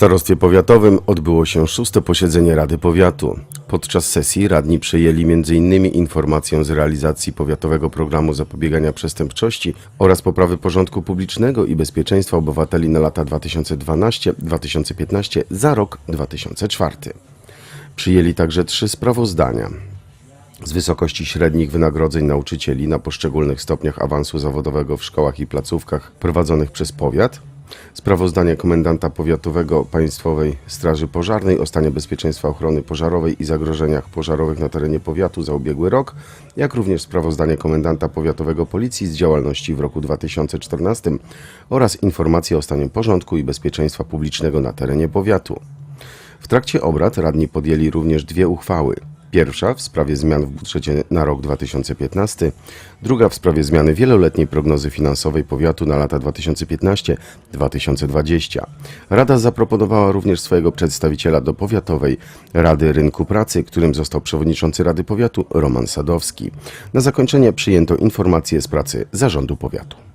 starostwie powiatowym odbyło się szóste posiedzenie Rady Powiatu. Podczas sesji radni przyjęli m.in. informację z realizacji Powiatowego Programu Zapobiegania Przestępczości oraz poprawy porządku publicznego i bezpieczeństwa obywateli na lata 2012-2015 za rok 2004. Przyjęli także trzy sprawozdania z wysokości średnich wynagrodzeń nauczycieli na poszczególnych stopniach awansu zawodowego w szkołach i placówkach prowadzonych przez powiat, sprawozdanie komendanta powiatowego Państwowej Straży Pożarnej o stanie bezpieczeństwa ochrony pożarowej i zagrożeniach pożarowych na terenie powiatu za ubiegły rok, jak również sprawozdanie komendanta powiatowego Policji z działalności w roku 2014 oraz informacje o stanie porządku i bezpieczeństwa publicznego na terenie powiatu. W trakcie obrad radni podjęli również dwie uchwały. Pierwsza w sprawie zmian w budżecie na rok 2015, druga w sprawie zmiany wieloletniej prognozy finansowej powiatu na lata 2015-2020. Rada zaproponowała również swojego przedstawiciela do Powiatowej Rady Rynku Pracy, którym został przewodniczący Rady Powiatu Roman Sadowski. Na zakończenie przyjęto informacje z pracy Zarządu Powiatu.